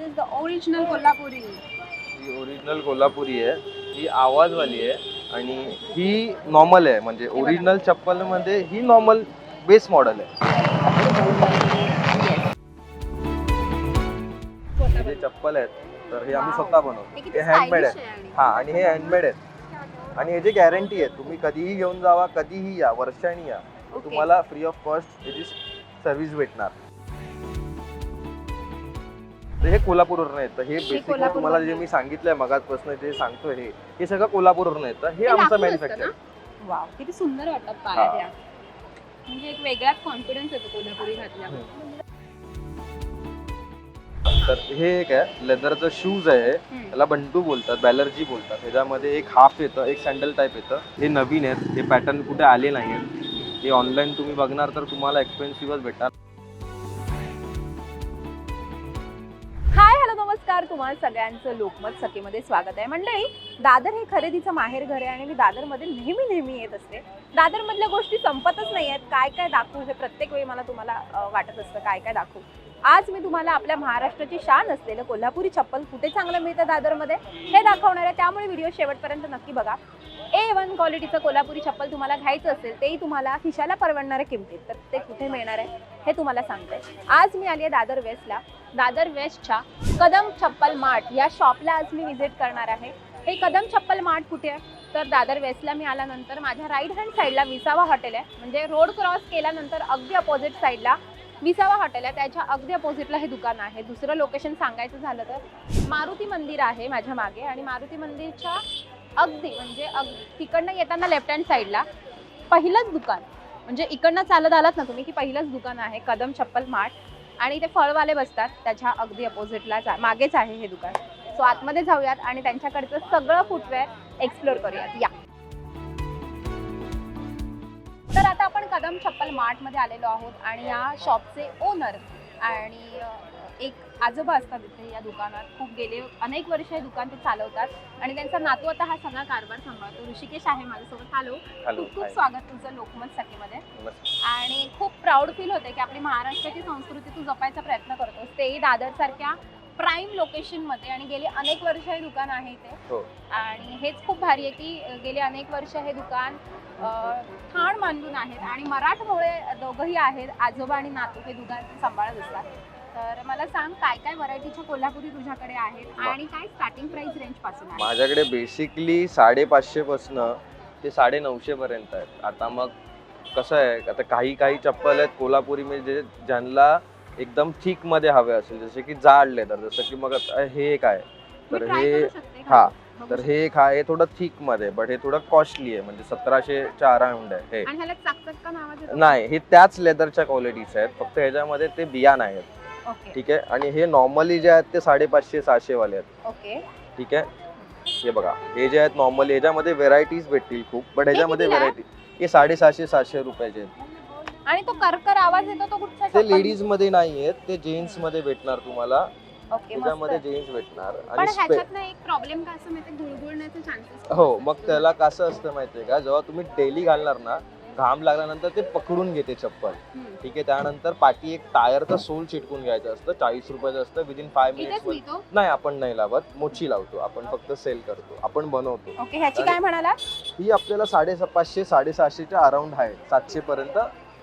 This is the original Kolhapuri he original Kolhapuri आहे. ही आवाजवाली आहे आणि ही नॉर्मल आहे. म्हणजे ओरिजिनल चप्पलमध्ये ही नॉर्मल बेस मॉडेल आहे. हे जे चप्पल आहेत तर हे आम्ही. स्वतः बनवतो. हे हँडमेड आहे. हा आणि हे हँडमेड आहेत. आणि ह्याची गॅरंटी आहे तुम्ही कधीही घेऊन जावा कधीही या वर्षांनी या. तुम्हाला फ्री ऑफ कॉस्ट याची सर्व्हिस भेटणार. तर हे कोल्हापूरवरून येतं हे बेसिक कोल्हापूरवरून तुम्हाला जे मी सांगितलंय मगाचपासून जे सांगतोय हे हे सगळं कोल्हापूरवरून येतं हे आमचं लाकूड असतं मॅन्युफॅक्चर? वाव किती सुंदर वाटतात हा. म्हणजे एक वेगळाच कॉन्फिडन्स येतो कोल्हापुरी घातल्यावर तर हे एक आहे लेदरचं शूज आहे हम्म. त्याला बंटू बोलतात बॅलर्जी बोलतात. ह्याच्यामध्ये एक हाफ येतं एक सँडल टाईप येतं. हे नवीन आहेत हे पॅटर्न कुठे आले नाही आहेत हे ऑनलाईन तुम्ही बघणार तर तुम्हाला एक्सपेन्सिव्हच भेटणार. नमस्कार तुम्हाला सगळ्यांचं लोकमत सखीमध्ये स्वागत आहे. मंडळी दादर हे खरेदीचं माहेर घर आहे आणि मी दादरमध्ये नेहमी नेहमी येत असते. दादरमधल्या गोष्टी संपतच नाही आहेत. काय काय दाखवू? हे प्रत्येक वेळी मला तुम्हाला वाटत असतं काय काय दाखवू. आज मी तुम्हाला आपल्या महाराष्ट्राची शान असलेलं कोल्हापुरी चप्पल कुठे चांगलं मिळतं दादरमध्ये हे दाखवणार आहे. त्यामुळे व्हिडिओ शेवटपर्यंत नक्की बघा. ए वन क्वालिटीचं कोल्हापुरी चप्पल तुम्हाला घ्यायचं असेल तेही तुम्हाला खिशाला परवडणाऱ्या किमतीत. तर ते कुठे मिळणार आहे हे तुम्हाला सांगते. आज मी आली आहे दादर वेस्टला दादर वेस्टच्या कदम चप्पल मार्ट या शॉपला आज मी व्हिजिट करणार आहे. हे कदम चप्पल मार्ट कुठे आहे? तर दादर वेस्टला मी आल्यानंतर माझ्या राईट हँड साईडला विसावा हॉटेल आहे. म्हणजे रोड क्रॉस केल्यानंतर अगदी अपोजिट साईडला विसावा हॉटेल आहे. त्याच्या अगदी अपोजिटला हे दुकान आहे. दुसरं लोकेशन सांगायचं झालं तर मारुती मंदिर आहे माझ्या मागे आणि मारुती मंदिरच्या अगदी म्हणजे अग तिकडनं येताना लेफ्ट हँड साईडला पहिलंच दुकान. म्हणजे इकडनं चालत आलात ना तुम्ही की पहिलंच दुकान आहे कदम चप्पल मार्ट. आणि ते फळवाले बसतात त्याच्या अगदी अपोजिटलाच मागेच आहे हे दुकान. सो आतमध्ये जाऊयात आणि त्यांच्याकडचं सगळं फुटवेअर एक्सप्लोर करूयात. या. तर आता आपण कदम चप्पल मार्टमध्ये आलेलो आहोत आणि या शॉपचे ओनर आणि एक आजोबा असतात इथे या दुकानात. खूप गेले अनेक वर्ष हे दुकान ते चालवतात. आणि त्यांचा नातू आता हा सगळा कारभार सांभाळतो. ऋषिकेश आहे माझ्यासोबत. हॅलो हॅलो खूप खूप स्वागत तुमचं लोकमत सखीमध्ये. नमस्कार. आणि खूप प्राऊड फील होते की आपली महाराष्ट्राची संस्कृती तू जपायचा प्रयत्न करतोस. तेही दादर सारख्या प्राईम लोकेशनमध्ये आणि गेली अनेक वर्ष हे दुकान आहे इथे. हो. आणि हेच खूप भारी आहे की अ, गेली अनेक वर्ष हे दुकान अ, ठाण मांडून आहेत. आणि मराठमोळे दोघंही आहेत. आजोबा आणि नातू हे दुकान सांभाळत असतात. तर मला सांग काय काय व्हरायटीच्या कोल्हापुरी तुझ्याकडे आहेत आणि काय स्टार्टिंग प्राइस रेंजपासून आहे माझ्याकडे बेसिकली साडेपाचशे पासन ते साडे नऊशे पर्यंत आहेत आता मग कसं आहे आता काही काही चप्पल आहेत कोल्हापुरी म्हणजे ज्यांना एकदम थिकमध्ये हवे असेल जसे की जाड लेदर जसं की मग आता हे एक आहे मी तर try हे करू शकते का? हा, बघू तर. हे एक आहे हे थोडं थिकमध्ये बट हे थोडं कॉस्टली आहे म्हणजे सतराशेच्या अराउंड आहे हे आणि ह्याला नावाचं? नाही हे त्याच लेदरच्या क्वालिटीचे आहेत फक्त ह्याच्यामध्ये ते बियाण आहेत ठीक आहे? आणि हे नॉर्मली जे आहेत ते साडेपाचशे सहाशे वाले आहेत. ओके. ठीक आहे? हे बघा हे जे आहेत नॉर्मली ह्याच्यामध्ये व्हेरायटीज भेटतील खूप बट ह्याच्यामध्ये? व्हेरायटी हे साडेसहाशे सातशे रुपयाचे आहेत. आणि तो करकर आवाज येतो तो कुठच्या ते लेडीजमध्ये नाही आहेत ते जेंट्समध्ये भेटणार तुम्हाला. त्याच्यामध्ये. जेंट्स भेटणार. आणि प्रॉब्लेम असं माहिती गुळगुळण्याचे चान्सेस हो मग त्याला कसं असतं माहितीये का? जेव्हा तुम्ही डेली घालणार ना घाम लागल्यानंतर ते पकडून घेते चप्पल. ठीक आहे त्यानंतर पाठी एक टायरचं सोल चिटकून घ्यायचं असतं चाळीस रुपयाचं असतं विदिन फाय मिनिट्स नाही आपण नाही लावत मोची लावतो आपण फक्त सेल करतो आपण बनवतो. ओके ह्याची काय म्हणाला ही आपल्याला साडे पाचशे साडेसहाशेच्या अराउंड आहे सातशे पर्यंत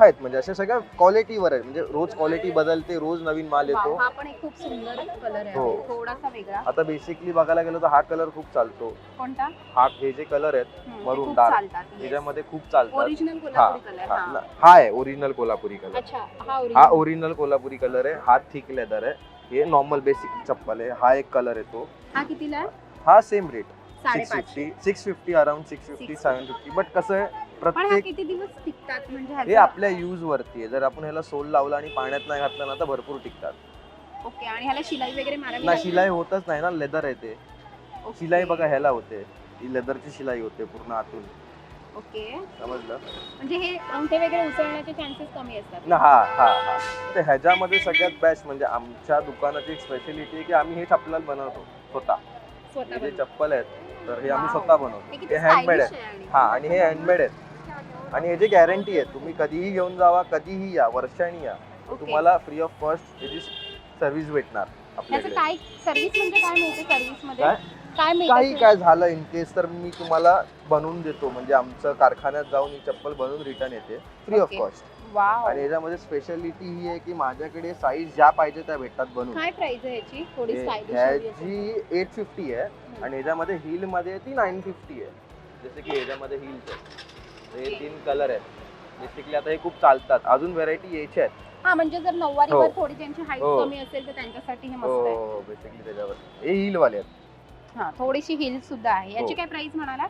आहेत. म्हणजे अशा सगळ्या क्वालिटीवर आहे म्हणजे रोज क्वालिटी बदलते रोज नवीन माल येतो. हा पण एक खूप सुंदर कलर आहे. हो. थोडासा वेगळा. आता बेसिकली बघायला गेलो तर हा कलर खूप चालतो. कोणता? हा हे जे कलर आहेत dark. चालतात त्याच्यामध्ये खूप चालतात. ओरिजिनल हा कोल्हापुरी कलर हा. हा. न- हा आहे ओरिजिनल कोल्हापुरी कलर अच्छा हा हा ओरिजिनल ओरिजिनल कोल्हापुरी कलर आहे. हा थिक लेदर आहे. हे नॉर्मल बेसिक चप्पल आहे. हा एक कलर येतो हा कितीला आहे? हा same rate six साडेपाचशे fifty six fifty around six fifty 650. Seven fifty but कसं आहे पण हा प्रत्येक किती दिवस टिकतात? म्हणजे हे ह्याचं- आपल्या यूज वरती आहे. जर आपण ह्याला सोल लावला आणि पाण्यात नाही घातलं ना तर भरपूर टिकतात. ओके आणि ह्याला शिलाई वगैरे मारावी ना? शिलाई होतच नाही ना लेदर आहे ते. ओके. शिलाई बघा ह्याला होते. ही लेदरची शिलाई होते पूर्ण आतून. ओके. समजलं? म्हणजे हे अंगठे वगैरे उचलण्याचे चान्सेस कमी असतात. ना हा हा हा. तर ह्याच्यामध्ये सगळ्यात बेस्ट म्हणजे आमच्या दुकानाची एक स्पेशालिटी आहे की आम्ही हे चप्पल बनवतो स्वतः. स्वतः हे जे बनवून. चप्पल आहेत तर हे आम्ही Wow. स्वतः हे बनवतो किती हे हँडमेड stylish आहे आहे आणि. हा आणि हे हँडमेड आहेत. आणि याची गॅरंटी आहे तुम्ही कधीही घेऊन जावा कधीही या वर्षांनी या. तुम्हाला फ्री ऑफ कॉस्ट याची सर्व्हिस भेटणार आपल्याकडे. काय सर्व्हिस म्हणजे काय मिळते सर्व्हिसमध्ये? काय? काय काही मिळते काय झालं इन केस तर मी तुम्हाला बनवून देतो. म्हणजे आमचं कारखान्यात जाऊन ही चप्पल बनवून रिटर्न येते. Free of Okay. Cost wow आणि याच्यामध्ये स्पेशालिटी ही आहे की माझ्याकडे साईज ज्या पाहिजे त्या भेटतात बनवून. काय प्राइस आहे याची? थोडी हे- स्टायलिश ह्याची एट फिफ्टी आहे. आणि ह्याच्यामध्ये हिलमध्ये ती नाईन फिफ्टी आहे. जसे की ह्याच्यामध्ये हिल्स आहेत हे. तीन कलर आहेत. बेसिकली आता हे खूप चालतात. अजून व्हेरायटी यायची आहेत. हा म्हणजे जर नऊवारीवर हो. थोडी त्यांची हाईट हो. कमी असेल तर त्यांच्यासाठी हे हो मस्त आहे. हो बेसिकली त्याच्यावर. हे हिल वाले आहेत. हा थोडीशी हिल सुद्धा आहे. याची हो. काय प्राइस म्हणाला?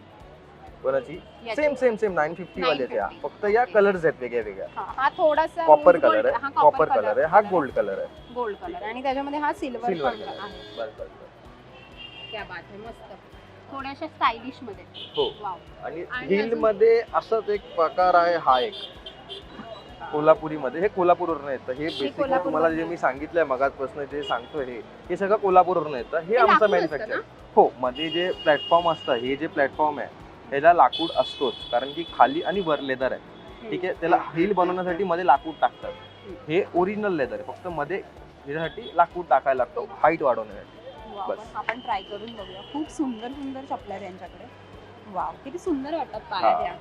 कोणाची? याची? Same same same nine fifty वाले आहेत या 950. फक्त या. कलर्स आहेत वेगळ्या वेगळ्या हा हा थोडासा कॉपर gold- कलर हा आहे कॉपर कलर आहे. हा गोल्ड कलर आहे. गोल्ड कलर आणि त्याच्यामध्ये हा सिल्वर कलर आहे. बस. क्या बात आहे. मस्त. थोड्याशा स्टायलिशमध्ये. हो. वाव आणि आणि हिल अजून? मध्ये असंच एक प्रकार आहे हा एक. कोल्हापुरी मध्ये हे कोल्हापूरवरून येतं. हे बेसिक कोल्हापूरवरून तुम्हाला जे मी सांगितलंय मगाचपासून जे सांगतो हे हे सगळं कोल्हापूरवरून येतं. हे आमचं लाकूड असतं मॅन्युफॅक्चर? हो मध्ये जे प्लॅटफॉर्म असतं हे जे प्लॅटफॉर्म आहे ह्याला लाकूड असतोच. कारण की खाली आणि वर लेदर आहे ठीक आहे? त्याला हिल बनवण्यासाठी मध्ये लाकूड टाकतात. हे. ओरिजिनल लेदर आहे. फक्त मध्ये ह्याच्यासाठी लाकूड टाकायला लागतो. हाईट वाढवण्यासाठी. बस. आपण ट्राय करून बघूया. खूप सुंदर सुंदर चपल्या आहेत यांच्याकडे. वाव किती सुंदर वाटतात पायात हा. या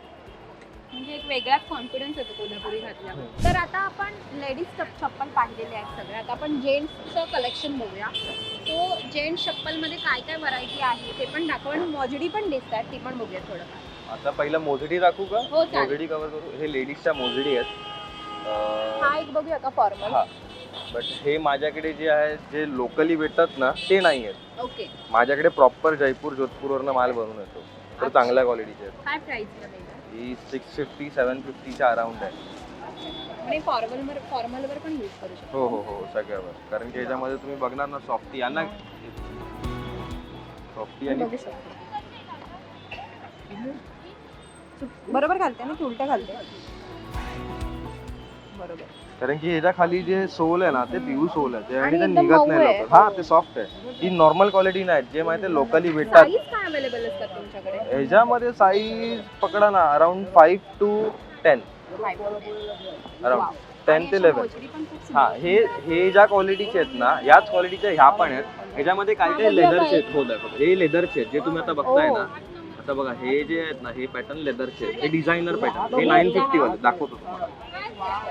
म्हणजे एक वेगळाच कॉन्फिडन्स येतो कोल्हापुरी घातल्यावर. तर आता आपण लेडीज चप्पल पाहिलेले आहेत सगळे आता आपण जेंट्सचं कलेक्शन बघूया. तो जेंट्स चप्पलमध्ये काय काय व्हरायटी आहे ते पण दाखव. आणि मॉजडी पण दिसत आहेत ती पण बघूया थोडंफार. आता पहिला मोजडी दाखवू का? हो मोजडी कव्हर करू. हे लेडीजच्या मोजडी आहेत. हा एक बघूया का फॉर्मल बट हे माझ्याकडे जे आहे जे लोकली भेटतात ना ते नाही आहेत ओके माझ्याकडे प्रॉपर जयपूर जोधपूरवरनं माल बनवून येतो. तर अच्छा. चांगल्या क्वालिटीचे आहेत. काय प्राइस? ही सिक्स फिफ्टी सेवन फिफ्टीच्या अराउंड आहे. आणि फॉर्मल फॉर्मलवर पण यूज करू शकतो. हो हो हो सगळ्यावर. कारण की याच्यामध्ये तुम्ही बघणार ना सॉफ्टी यांना सॉफ्टी आणि बघू शकतो. बरोबर घालते ना की उलट घालते? बरोबर. कारण की ह्याच्या खाली जे सोल आहे ना ते पिऊ सोल आहे. ते आणि ते एकदम निघत मऊ नाही आहे. लवकर. हा ते सॉफ्ट आहे. ही नॉर्मल क्वालिटी नाही. जे माहिती लोकली भेटतात. साईज काय अवेलेबल असतात तुमच्याकडे? ह्याच्यामध्ये साईज पकडा ना around five two ten around ten ते इलेव्हन हा हे हे ज्या क्वालिटीचे आहेत ना याच क्वालिटीच्या ह्या पण आहेत. ह्याच्यामध्ये काय हा, काय वेगळं लेदरचे? आहेत हो दाखव हे लेदरचे आहेत जे तुम्ही आता बघताय ओ. ना आता बघा हे जे आहेत ना हे पॅटर्न लेदरचे हे डिझायनर पॅटर्न हे नाईन फिफ्टी. वाले दाखवतो तुम्हाला.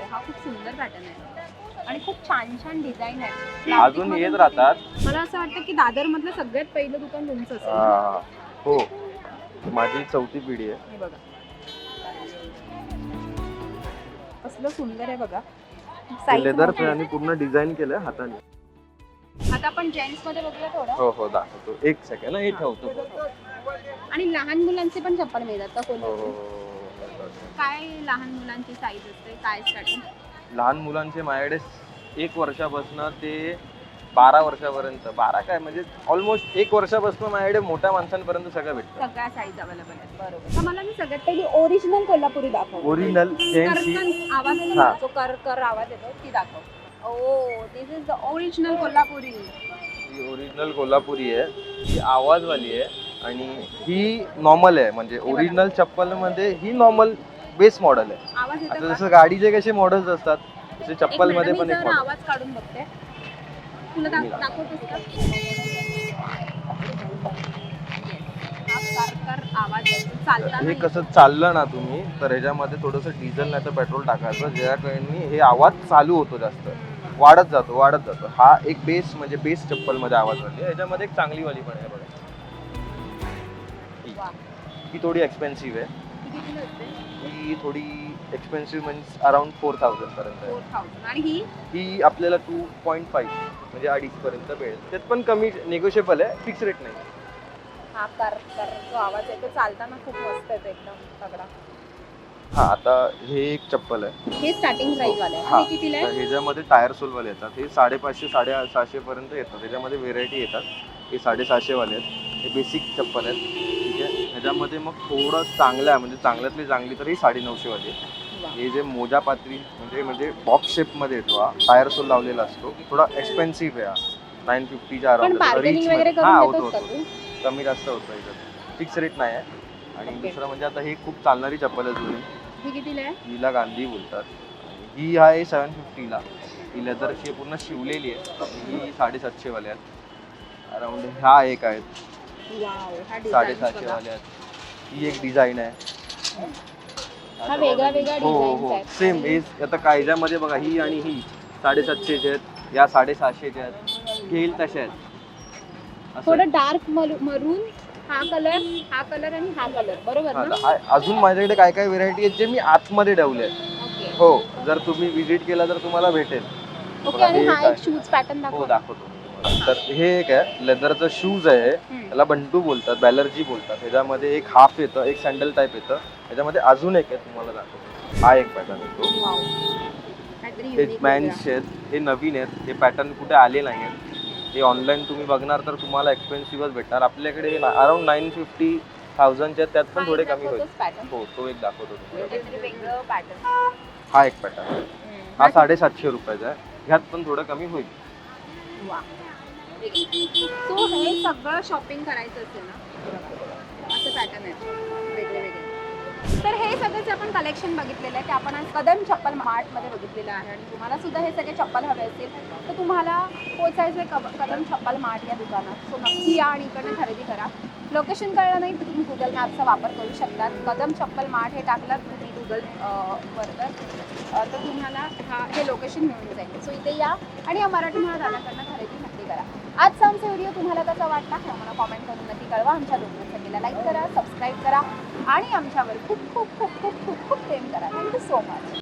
हा खूप सुंदर पॅटर्न आहे. आणि खूप छान छान डिझाईन आहे. अजून येत राहतात. मला असं वाटतं की दादर मधलं सगळ्यात पहिलं दुकान तुमचं असेल. हा, हो. माझी चौथी पिढी आहे. हे बघा. कसलं सुंदर आहे बघा. Size लेदरचं मोठी आहे. आणि पूर्ण डिझाईन केलंय हाताने. आता आपण जेंट्समध्ये बघूया थोडं. हो हो दाखवतो. एक सेकंड हे ठेवतो. आणि लहान मुलांचे पण चप्पल मिळतात का हो हो, कोल्हापूर हो, हो. काय लहान मुलांची साईज असते? काय स्टार्टिंग लहान मुलांचे माझ्याकडे एक वर्षापासून ते बारा वर्षापर्यंत. बारा काय? म्हणजे ऑलमोस्ट एक वर्षापासून माझ्याकडे मोठ्या माणसांपर्यंत सगळं भेटतं. सगळ्या साईज अवेलेबल आहेत. बरोबर. तर मला मी सगळ्यात पहिली ओरिजिनल कोल्हापुरी दाखव. ओरिजिनल कर्कन आवाज येतो ना, हा. जो कर कर आवाज येतो ती दाखव. ओ this is the original Kolhapuri. He original Kolhapuri आहे. ही आवाजवाली आहे. आणि ही नॉर्मल आहे म्हणजे ओरिजिनल चप्पलमध्ये ही नॉर्मल बेस मॉडेल आहे. आता? जसं गाडीचे कसे मॉडेल्स असतात तसे चप्पलमध्ये पण एक जरा मॉडेल आवाज काढून बघते. तुला मी दाख- दाखवतोस का? हा. कसं चाललं ना तुम्ही तर ह्याच्यामध्ये थोडंसं डिझेल नाही तर पेट्रोल टाकायचं ज्याकडे हे आवाज चालू होतो जास्त. वाढत जातो वाढत जातो. हा एक बेस म्हणजे बेस चप्पलमध्ये आवाज वाटते ह्याच्यामध्ये एक चांगली वाली पण आहे. ही थोडी एक्सपेन्सिव्ह आहे. ही थोडी एक्सपेन्सिव्ह म्हणजे अराउंड फोर थाउजंड पर्यंत आणि ही? ही आपल्याला टू पॉईंट फाईव्ह म्हणजे अडीच पर्यंत मिळेल. त्यात पण कमी निगोशिएबल आहे फिक्स रेट नाही. हा कर कर जो आवाज येतो चालताना खूप मस्त येतो एकदम तगडा हा आता हे एक चप्पल आहे. हे स्टार्टिंग प्राइस वाले आहे. हा. हे कितीला तर आहे ह्याच्यामध्ये टायर सोलवाले येतात. हे साडेपाचशे साडे सहाशे पर्यंत येतात. त्याच्यामध्ये व्हेरायटी येतात. हे साडेसहाशे वाले आहेत. हे बेसिक चप्पल आहेत. ह्याच्यामध्ये मग थोडं चांगलं आहे. म्हणजे चांगल्यातली चांगली तर ही साडेनऊशे वाली आहे. वा. हे जे मोजा पात्री म्हणजे म्हणजे बॉक्स शेपमध्ये येतो हा. टायर सोल लावलेला असतो. थोडा एक्सपेन्सिव्ह आहे हा. नाईन फिफ्टीच्या वगैरे हा होतो होतो. कमी जास्त होतं याच्यात फिक्स रेट नाही आहे. आणि. दुसरं म्हणजे आता ही खूप चालणारी चप्पल आहे जुनी. ही हिला गांधी बोलतात. ही आहे सेवन फिफ्टीला ही लेदरची पूर्ण शिवलेली आहे. ही साडेसातशे वाले आहेत अराउंड ह्या एक आहेत. वाव हा बघा. वाले आहेत. ही एक डिझाईन आहे. हा वेगळा वेगळा हो हो. सेम हेच आता कायद्यामध्ये बघा ही आणि ही साडेसातशेचे आहेत या साडेसहाशेचे आहेत. घेईल तसे आहेत. असं आहे. थोडं डार्क मरून हा कलर हा कलर आणि हा कलर बरोबर हा, ना? हा- अजून माझ्याकडे काय काय व्हेरायटी आहेत जे मी आतमध्ये ठेवले आहेत. ओके. हो जर तुम्ही विजिट केला तर तुम्हाला भेटेल. ओके बघा, आणि हे हा काय? एक शूज पॅटर्न हो दाखव. दाखवतो. तर हे एक आहे लेदरचं शूज आहे हम्म. याला बंटू बोलतात बॅलर्जी बोलतात. ह्याच्यामध्ये एक हाफ येतं एक सँडल टाईप येतं. ह्याच्यामध्ये अजून एक आहे तुम्हाला दाखवतो. हा एक पॅटर्न येतो हे मॅन्स आहेत हे नवीन आहेत हे पॅटर्न कुठे आले नाही आहेत. हे ऑनलाईन तुम्ही बघणार तर तुम्हाला एक्सपेन्सिव्हच भेटणार. आपल्याकडे अराउंड नाईन फिफ्टी थाउजंडचे आहेत त्यात पण थोडे कमी होईल. हो तो एक दाखवतो पॅटर्न हा एक पॅटर्न हा साडेसातशे रुपयाचा आहे. ह्यात पण थोडं कमी होईल. सो हे सगळं शॉपिंग करायचं असेल ना? असं पॅटर्न आहे. वेगळे वेगळे. तर हे सगळं जे आपण कलेक्शन बघितलेलं आहे ते आपण आज कदम चप्पल मार्टमध्ये बघितलेलं आहे. आणि तुम्हाला सुद्धा हे सगळे चप्पल हवे असतील तर तुम्हाला पोचायचं आहे कब कदम चप्पल मार्ट या दुकानात. सो नक्की या आणि इकडनं खरेदी करा. लोकेशन कळलं नाही तर तुम्ही गुगल मॅपचा वापर करू शकतात. कदम चप्पल मार्ट हे टाकलात तुम्ही गुगल वर तर तुम्हाला हा हे लोकेशन मिळून जाईल. सो इथे या आणि या मराठी मला दादाकडनं खरेदी नक्की करा. आजचा आमचा व्हिडिओ तुम्हाला कसा वाटला हे आम्हाला कॉमेंट करून नक्की कळवा. आमच्या दोघांच्या सगळ्याला लाईक करा सबस्क्राईब करा आणि आमच्यावर खूप खूप खूप खूप खूप खूप प्रेम करा. Thank you so much